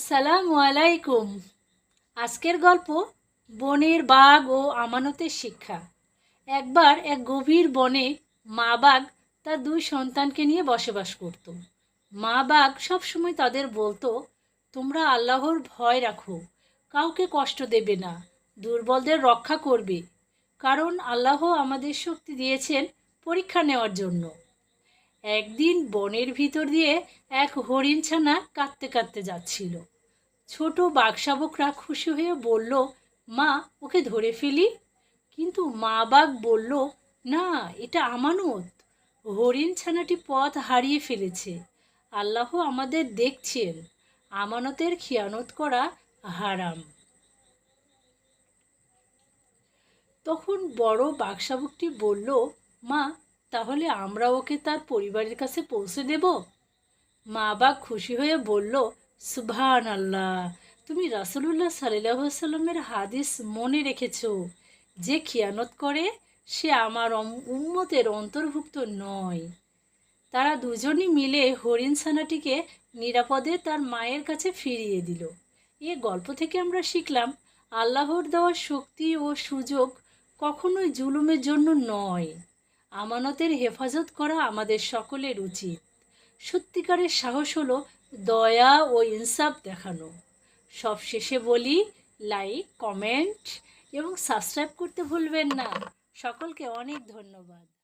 আসসালামু আলাইকুম। আজকের গল্প, বনের বাঘ ও আমানতের শিক্ষা। একবার এক গভীর বনে মা বাঘ তার দুই সন্তানকে নিয়ে বসবাস করত। মা বাঘ সবসময় তাদের বলতো, তোমরা আল্লাহর ভয় রাখো, কাউকে কষ্ট দেবে না, দুর্বলদের রক্ষা করবে, কারণ আল্লাহ আমাদের শক্তি দিয়েছেন পরীক্ষা নেওয়ার জন্য। একদিন বনের ভিতর দিয়ে এক হরিণ ছানা কাঁদতে কাঁদতে যাচ্ছিল। ছোট বাঘশাবকরা খুশি হয়ে বলল, মা, ওকে ধরে ফেলি? কিন্তু মা বাঘ বলল, না, এটা আমানত। হরিণ ছানাটি পথ হারিয়ে ফেলেছে। আল্লাহ আমাদের দেখছেন। আমানতের খিয়ানত করা হারাম। তখন বড় বাঘশাবকটি বলল, মা তাহলে আমরা ওকে তার পরিবারের কাছে পৌঁছে দেব? মা বাঘ খুশি হয়ে বলল সুভান আল্লাহ তুমি রাসুলুল্লাহ সাল্লাহ সাল্লামের হাদিস মনে রেখেছ। যে খিয়ানত করে, সে আমার উম্মতের অন্তর্ভুক্ত নয়। তারা দুজনই মিলে হরিণ ছানাটিকে নিরাপদে তার মায়ের কাছে ফিরিয়ে দিল। এ গল্প থেকে আমরা শিখলাম, আল্লাহর দেওয়া শক্তি ও সুযোগ কখনোই জুলুমের জন্য নয়। আমানতের হেফাজত করা আমাদের সকলের উচিত। সত্যিকারের সাহস হলো দয়া ও ইনসাফ দেখানো। সব শেষে বলি লাইক কমেন্ট এবং সাবস্ক্রাইব করতে ভুলবেন না। সকলকে অনেক ধন্যবাদ।